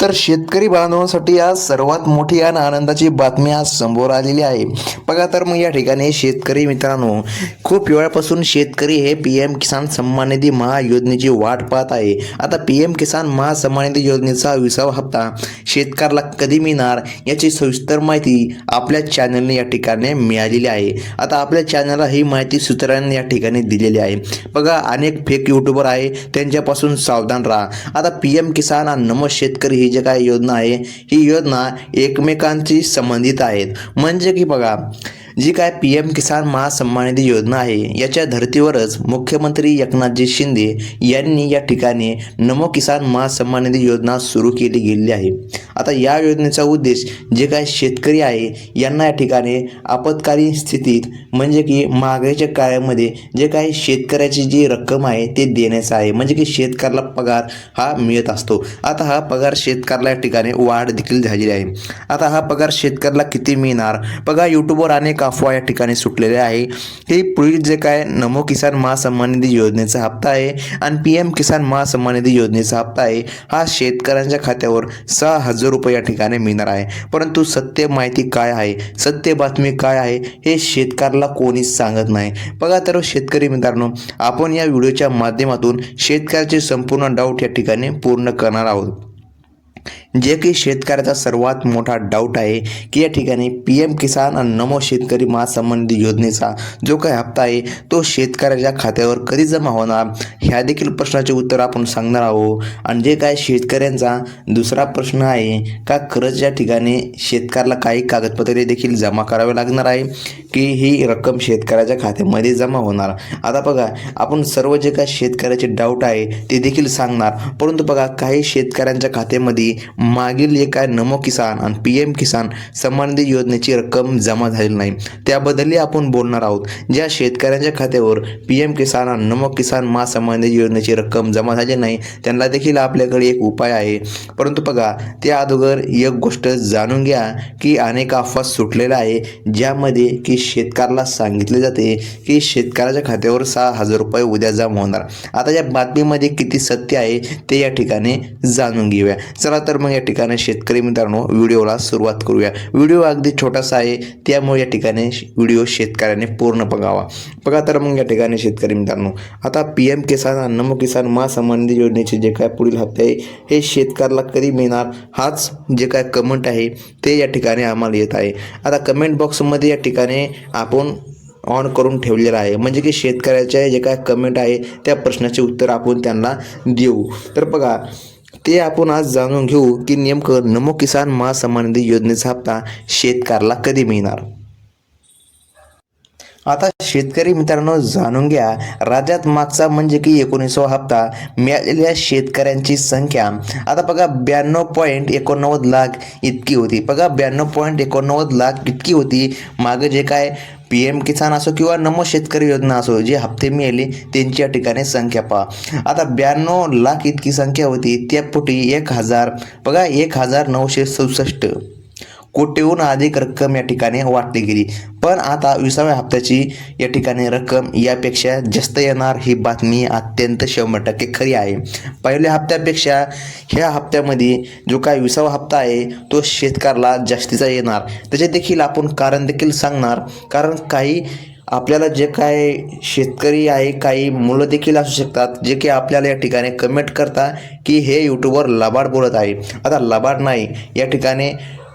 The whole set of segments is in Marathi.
तर शेतकरी बांधवांसाठी आज सर्वात मोठी आणि आनंदाची बातमी आज समोर आलेली आहे. बघा तर मग या ठिकाणी शेतकरी मित्रांनो खूप वेळापासून शेतकरी हे पी एम किसान सन्मान निधी महायोजनेची वाट पाहत आहे. आता पी एम किसान महासन्मान निधी योजनेचा विसावा हप्ता शेतकऱ्याला कधी मिळणार याची सविस्तर माहिती आपल्या चॅनलने या ठिकाणी मिळालेली आहे. आता आपल्या चॅनलला ही माहिती सूत्रांनी या ठिकाणी दिलेली आहे. बघा अनेक फेक युट्यूबर आहे त्यांच्यापासून सावधान राहा. आता पी एम किसान आणि नमो शेतकरी ही जे काय योजना आहे ही योजना एकमेकांशी संबंधित आहेत. म्हणजे की बघा जी काय पी एम किसान महासन्मान निधी योजना आहे याच्या धर्तीवरच मुख्यमंत्री एकनाथजी शिंदे यांनी या ठिकाणी नमो किसान महासन्मान निधी योजना सुरू केली गेलेली आहे. आता या योजनेचा उद्देश जे काय शेतकरी आहे यांना या ठिकाणी आपत्कालीन स्थितीत म्हणजे की महागाईच्या काळामध्ये जे काही शेतकऱ्याची जी रक्कम आहे ते देण्याचं आहे. म्हणजे की शेतकऱ्याला पगार हा मिळत असतो. आता हा पगार शेतकऱ्याला या ठिकाणी वाढ देखील झालेली आहे. आता हा पगार शेतकऱ्याला किती मिळणार? पगार यूट्यूबवर अनेक अफवा या ठिकाणी सुटलेले आहे. हे पुढील जे काय नमो किसान महासन्मान निधी योजनेचा हप्ता आहे आणि पी एम किसान महासन्मान निधी योजनेचा हप्ता आहे हा शेतकऱ्यांच्या खात्यावर सहा हजार रुपये या ठिकाणी मिळणार आहे. परंतु सत्य माहिती काय आहे? सत्य बातमी काय आहे? हे शेतकऱ्याला कोणीच सांगत नाही. बघा तर शेतकरी मित्रांनो आपण या व्हिडिओच्या माध्यमातून शेतकऱ्याचे संपूर्ण डाऊट या ठिकाणी पूर्ण करणार आहोत. जे की शेतकऱ्याचा सर्वात मोठा डाऊट आहे की या ठिकाणी पी एम किसान आणि नमो शेतकरी महासंबंधी योजनेचा जो काही हप्ता आहे तो शेतकऱ्याच्या खात्यावर कधी जमा होणार? ह्या देखील प्रश्नाचे उत्तर आपण सांगणार आहोत. आणि जे काय शेतकऱ्यांचा दुसरा प्रश्न आहे का खरंच या ठिकाणी शेतकऱ्याला काही कागदपत्रे देखील जमा करावे लागणार आहे की ही रक्कम शेतकऱ्याच्या खात्यामध्ये जमा होणार? आता बघा आपण सर्व जे काय शेतकऱ्याचे डाऊट आहे ते देखील सांगणार. परंतु बघा काही शेतकऱ्यांच्या खात्यामध्ये मागील एक आहे नमो किसान आणि पी एम किसान सन्मान योजनेची रक्कम जमा झालेली नाही. त्याबद्दलही आपण बोलणार आहोत. ज्या शेतकऱ्यांच्या खात्यावर पी एम किसान आणि नमो किसान मा संबंधित योजनेची रक्कम जमा झाली नाही त्यांना देखील आपल्याकडे एक उपाय आहे. परंतु बघा त्या अगोदर एक गोष्ट जाणून घ्या की अनेक अफवा सुटलेल्या आहे ज्यामध्ये की शेतकऱ्याला सांगितले जाते की शेतकऱ्याच्या खात्यावर सहा हजार रुपये उद्या जमा होणार. आता या बातमीमध्ये किती सत्य आहे ते या ठिकाणी जाणून घेऊया. चला तर मग या ठिकाणी शेतकरी मित्रांनो व्हिडिओला सुरुवात करूया. व्हिडिओ अगदी छोटासा आहे त्यामुळे या ठिकाणी व्हिडिओ शेतकऱ्याने पूर्ण बघावा. बघा तर मग या ठिकाणी शेतकरी मित्रांनो आता पी एम किसान आणि नमो किसान महासंबंधी योजनेचे जे काय पुढील हप्ते आहे हे शेतकऱ्याला कधी मिळणार? हाच जे काय कमेंट आहे ते या ठिकाणी आम्हाला येत आहे. आता कमेंट बॉक्समध्ये या ठिकाणी आपण ऑन करून ठेवलेलं आहे. म्हणजे की शेतकऱ्याच्या जे काय कमेंट आहे त्या प्रश्नाचे उत्तर आपण त्यांना देऊ. तर बघा ते आपण आज जाणून घेऊ की नेमकं नमो किसान महासन्मान निधी योजनेचा हप्ता शेतकऱ्याला कधी मिळणार? आता शेतकरी मित्रांनो जाणून घ्या. राज्यात मागचा म्हणजे की एकोणीसवा हप्ता. मिळालेल्या शेतकऱ्यांची संख्या. आता बघा ब्याण्णव पॉईंट एकोणनव्वद लाख इतकी होती. बघा ब्याण्णव पॉईंट एकोणनव्वद लाख इतकी होती. मागं जे काय पी एम किसान असो किंवा नमो शेतकरी योजना असो जे हप्ते मिळाले त्यांच्या ठिकाणी संख्या पहा. आता ब्याण्णव लाख इतकी संख्या होती त्यापोटी एक हजार बघा एक हजार नऊशे चौसष्ट कोटीहून अधिक रक्कम या ठिकाणी वाटली गेली. पण आता विसाव्या हप्त्याची या ठिकाणी रक्कम यापेक्षा जास्त येणार ही बातमी अत्यंत शंभर टक्के खरी आहे. पहिल्या हप्त्यापेक्षा ह्या हप्त्यामध्ये जो काय विसावा हप्ता आहे तो शेतकऱ्याला जास्तीचा येणार. त्याचे देखील आपण कारण देखील सांगणार. कारण काही आपल्याला जे काय शेतकरी आहे काही मुलं देखील असू शकतात जे की आपल्याला या ठिकाणी कमेंट करता की हे यूट्यूबवर लबाड बोलत आहे. आता लबाड नाही या ठिकाणी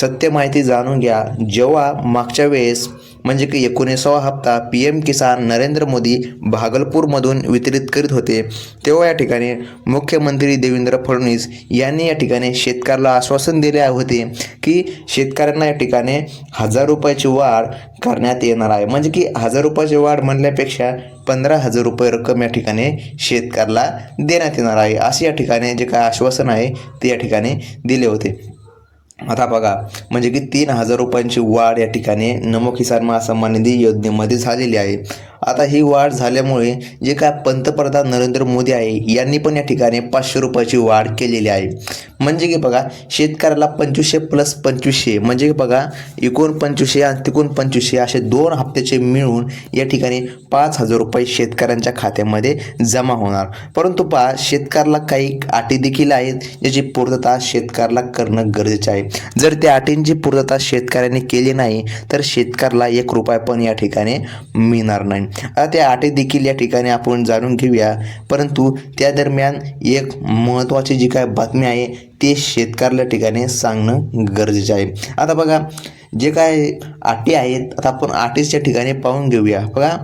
सत्य माहिती जाणून घ्या. जेव्हा मागच्या वेळेस म्हणजे की एकोणीसावा हप्ता पी एम किसान नरेंद्र मोदी भागलपूरमधून वितरित करीत होते तेव्हा या ठिकाणी मुख्यमंत्री देवेंद्र फडणवीस यांनी या ठिकाणी शेतकऱ्याला आश्वासन दिले होते की शेतकऱ्यांना या ठिकाणी हजार रुपयाची वाढ करण्यात येणार आहे. म्हणजे की हजार रुपयाची वाढ म्हणल्यापेक्षा पंधरा हजार रुपये रक्कम या ठिकाणी शेतकऱ्याला देण्यात येणार आहे. असे या ठिकाणी जे काय आश्वासन आहे ते या ठिकाणी दिले होते. आता बघा म्हणजे की तीन हजार रुपयांची वाढ या ठिकाणी नमो किसान महासन्मान निधी योजनेमध्ये झालेली आहे. आता ही वाढ झाल्यामुळे जे काय पंतप्रधान नरेंद्र मोदी आहे यांनी पण या ठिकाणी पाचशे रुपयाची वाढ केलेली आहे. म्हणजे की बघा शेतकऱ्याला पंचवीसशे प्लस पंचवीसशे म्हणजे की बघा एकूण पंचवीसशे आणि तिकून पंचवीसशे असे दोन हप्त्याचे मिळून या ठिकाणी पाच हजार रुपये शेतकऱ्यांच्या खात्यामध्ये जमा होणार. परंतु पहा शेतकऱ्याला काही अटी देखील आहेत ज्याची पूर्तता शेतकऱ्याला करणं गरजेचं आहे. जर त्या अटींची पूर्तता शेतकऱ्यांनी केली नाही तर शेतकऱ्याला एक रुपया पण या ठिकाणी मिळणार नाही. आता त्या अटी देखील या ठिकाणी आपण जाणून घेऊया. परंतु त्या दरम्यान एक महत्त्वाची जी काय बातमी आहे ते शेतकऱ्याला ठिकाणी सांगणं गरजेचं आहे. आता बघा जे काय आटी आहेत आता आपण आटीच्या ठिकाणी पाहून घेऊया. बघा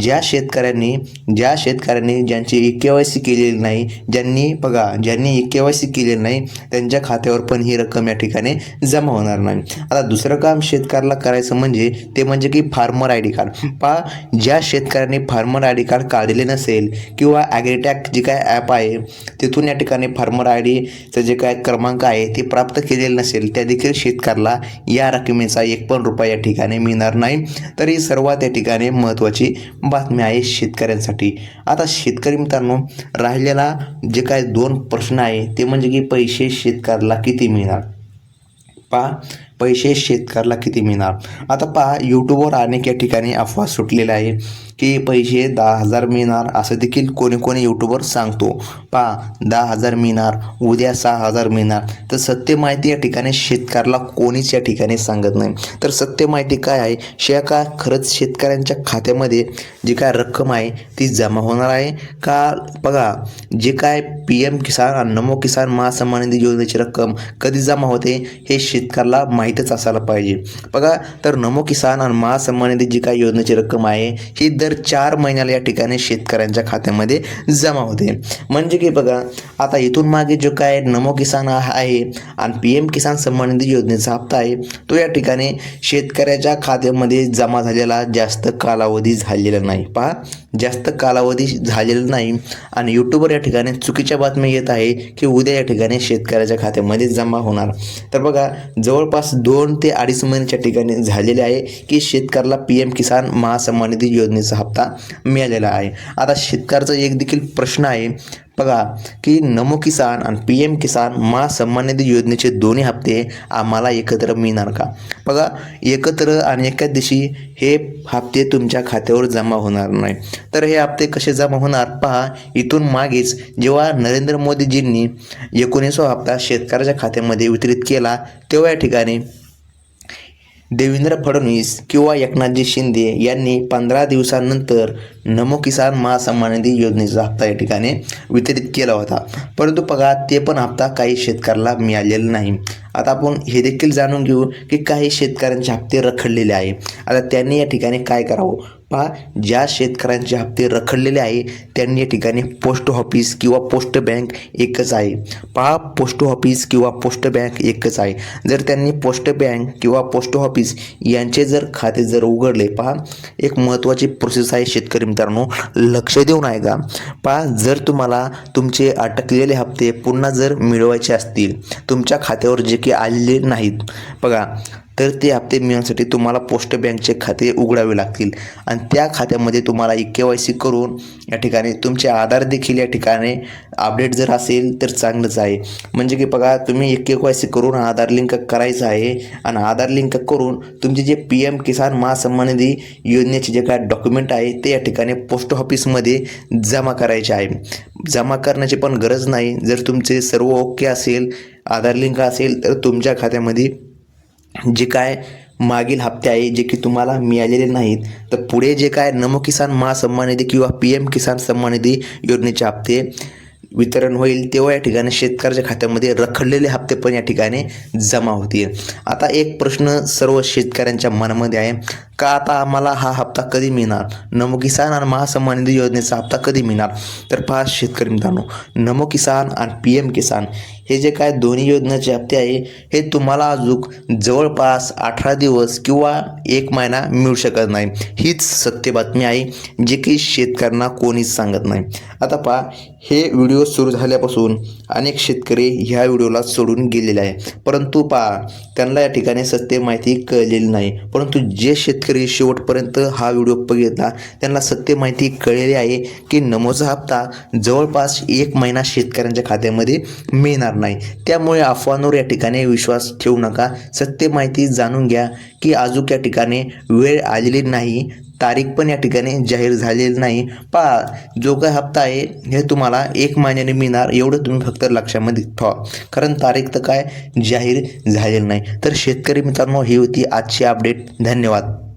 ज्या शेतकऱ्यांनी ज्या शेतकऱ्यांनी ज्यांची ई के वाय सी केलेली नाही ज्यांनी बघा ज्यांनी ई के वाय सी केलेली नाही त्यांच्या खात्यावर पण ही रक्कम या ठिकाणी जमा होणार नाही. आता दुसरं काम शेतकऱ्याला करायचं म्हणजे ते म्हणजे की फार्मर आय डी कार्ड. पहा ज्या शेतकऱ्यांनी फार्मर आय डी कार्ड काढलेले नसेल किंवा ॲग्रीटॅक जे काय ॲप आहे तिथून या ठिकाणी फार्मर आय डीचं जे काय क्रमांक आहे ते प्राप्त केलेलं नसेल त्या देखील शेतकऱ्याला या रकमेचा एक पण रुपया या ठिकाणी मिळणार नाही. तर ही सर्वात या ठिकाणी महत्त्वाची बातमी आहे शेतकऱ्यांसाठी. आता शेतकरी मित्रांनो राहिलेला जे काय दोन प्रश्न आहे ते म्हणजे की पैसे शेतकऱ्याला किती मिळणार? पहा पैसे शेतकऱ्याला किती मिळणार? आता पहा यूट्यूबवर अनेक या ठिकाणी अफवा सुटलेल्या आहे की पैसे दहा हजार मिळणार असं देखील कोणी कोणी यूट्यूबवर सांगतो. पहा दहा हजार मिळणार उद्या सहा हजार मिळणार. तर सत्य माहिती या ठिकाणी शेतकऱ्याला कोणीच या ठिकाणी सांगत नाही. तर सत्य माहिती काय आहे? शे का खरंच शेतकऱ्यांच्या खात्यामध्ये जी काय रक्कम आहे ती जमा होणार आहे? का बघा जे काय पी एम किसान नमो किसान महासन्मान निधी योजनेची रक्कम कधी जमा होते हे शेतकऱ्याला माहीतच असायला पाहिजे. बघा तर नमो किसान आणि महासन्मान निधी जी काय योजनेची रक्कम आहे ही दर चार महिन्याला या ठिकाणी शेतकऱ्यांच्या खात्यामध्ये जमा होते. म्हणजे की बघा आता इथून मागे जो काय नमो किसान आहे आणि पी एम किसान सन्मान निधी योजनेचा हप्ता आहे तो या ठिकाणी शेतकऱ्याच्या खात्यामध्ये जमा झालेला जास्त कालावधी झालेला नाही. पहा जास्त कालावधी झालेला नाही. आणि यूट्यूबवर या ठिकाणी चुकीच्या बातम्या येत आहे की उद्या या ठिकाणी शेतकऱ्याच्या खात्यामध्ये जमा होणार. तर बघा जवळपास दोन ते अडीच महिन्याच्या ठिकाणी झालेले आहे की शेतकऱ्याला पी एम किसान महासन्मान निधी योजनेचा हप्ता मिळालेला आहे. आता शेतकऱ्याचा एक देखील प्रश्न आहे. बघा की नमो किसान आणि पी एम किसान महासन्मान निधी योजनेचे दोन्ही हप्ते आम्हाला एकत्र मिळणार का? बघा एकत्र आणि एकाच दिवशी हे हप्ते तुमच्या खात्यावर जमा होणार नाही. तर हे हप्ते कसे जमा होणार? पहा इथून मागेच जेव्हा नरेंद्र मोदीजींनी एकोणीसवा हप्ता शेतकऱ्याच्या खात्यामध्ये वितरित केला तेव्हा या ठिकाणी देवेंद्र फडणवीस किंवा एकनाथजी शिंदे यांनी पंधरा दिवसांनंतर नमो किसान महासन्मान निधी योजनेचा हप्ता या ठिकाणी वितरित केला होता. परंतु बघा ते पण हप्ता काही शेतकऱ्याला मिळालेला नाही. आता आपण हे देखील जाणून घेऊ की काही शेतकऱ्यांचे हप्ते रखडलेले आहे. आता त्यांनी या ठिकाणी काय करावं? पहा ज्या शेतकऱ्यांचे हप्ते रखडलेले आहे त्यांनी या ठिकाणी पोस्ट ऑफिस किंवा पोस्ट बँक एकच आहे. पहा पोस्ट ऑफिस किंवा पोस्ट बँक एकच आहे. जर त्यांनी पोस्ट बँक किंवा पोस्ट ऑफिस यांचे जर खाते जर उघडले पहा एक महत्त्वाची प्रोसेस आहे शेतकरी मित्रांनो लक्ष देऊन आहे का पहा जर तुम्हाला तुमचे अटकलेले हप्ते पुन्हा जर मिळवायचे असतील तुमच्या खात्यावर जे की आलेले नाहीत बघा तर ते हप्ते मिळवण्यासाठी तुम्हाला पोस्ट बँकचे खाते उघडावे लागतील. आणि त्या खात्यामध्ये तुम्हाला ई के वाय सी करून या ठिकाणी तुमचे आधार देखील या ठिकाणी अपडेट जर असेल तर चांगलंच आहे. म्हणजे की बघा तुम्ही ई के वाय सी करून आधार लिंक करायचं आहे आणि आधार लिंक करून तुमचे जे पी एम किसान महासन्मान निधी योजनेचे जे काय डॉक्युमेंट आहे ते या ठिकाणी पोस्ट ऑफिसमध्ये जमा करायचे आहे. जमा करण्याची पण गरज नाही. जर तुमचे सर्व ओके असेल आधार लिंक असेल तर तुमच्या खात्यामध्ये जे काय मागील हप्ते आहे जे की तुम्हाला मिळालेले नाहीत तर पुढे जे काय नमो किसान महासन्मान निधी किंवा पी एम किसान सन्मान निधी योजनेचे हप्ते वितरण होईल तेव्हा या ठिकाणी शेतकऱ्याच्या खात्यामध्ये रखडलेले हप्ते पण या ठिकाणी जमा होतील. आता एक प्रश्न सर्व शेतकऱ्यांच्या मनामध्ये आहे का आता आम्हाला हा हप्ता कधी मिळणार? नमो किसान आणि महासन्मान निधी योजनेचा हप्ता कधी मिळणार? तर पहा शेतकरी मित्रांनो नमो किसान आणि पी एम किसान हे जे काय दोन्ही योजनेचे हप्ते आहे हे तुम्हाला अजून जवळपास अठरा दिवस किंवा एक महिना मिळू शकत नाही. हीच सत्य बातमी आहे जे की शेतकऱ्यांना कोणीच सांगत नाही. आता पहा हे व्हिडिओ सुरू झाल्यापासून अनेक शेतकरी ह्या व्हिडिओला सोडून गेलेले आहे परंतु पहा त्यांना या ठिकाणी सत्य माहिती कळलेली नाही. परंतु जे शेतकरी शेवटपर्यंत हा व्हिडिओ बघितला त्यांना सत्य माहिती कळलेली आहे की नमोचा हप्ता जवळपास एक महिना शेतकऱ्यांच्या खात्यामध्ये मिळणार नाही. त्यामुळे अफवांवर या ठिकाणी विश्वास ठेवू नका. सत्य माहिती जाणून घ्या की अजूक या ठिकाणी वेळ आलेली नाही. तारीख पण या ठिकाणी जाहीर झालेली नाही. पहा जो काय हप्ता आहे हे तुम्हाला एक महिन्याने मिळणार. एवढं तुम्ही फक्त लक्षामध्ये ठेवा. कारण तारीख तर काय? जाहीर झालेली नाही. तर शेतकरी मित्रांनो ही होती आजची अपडेट धन्यवाद.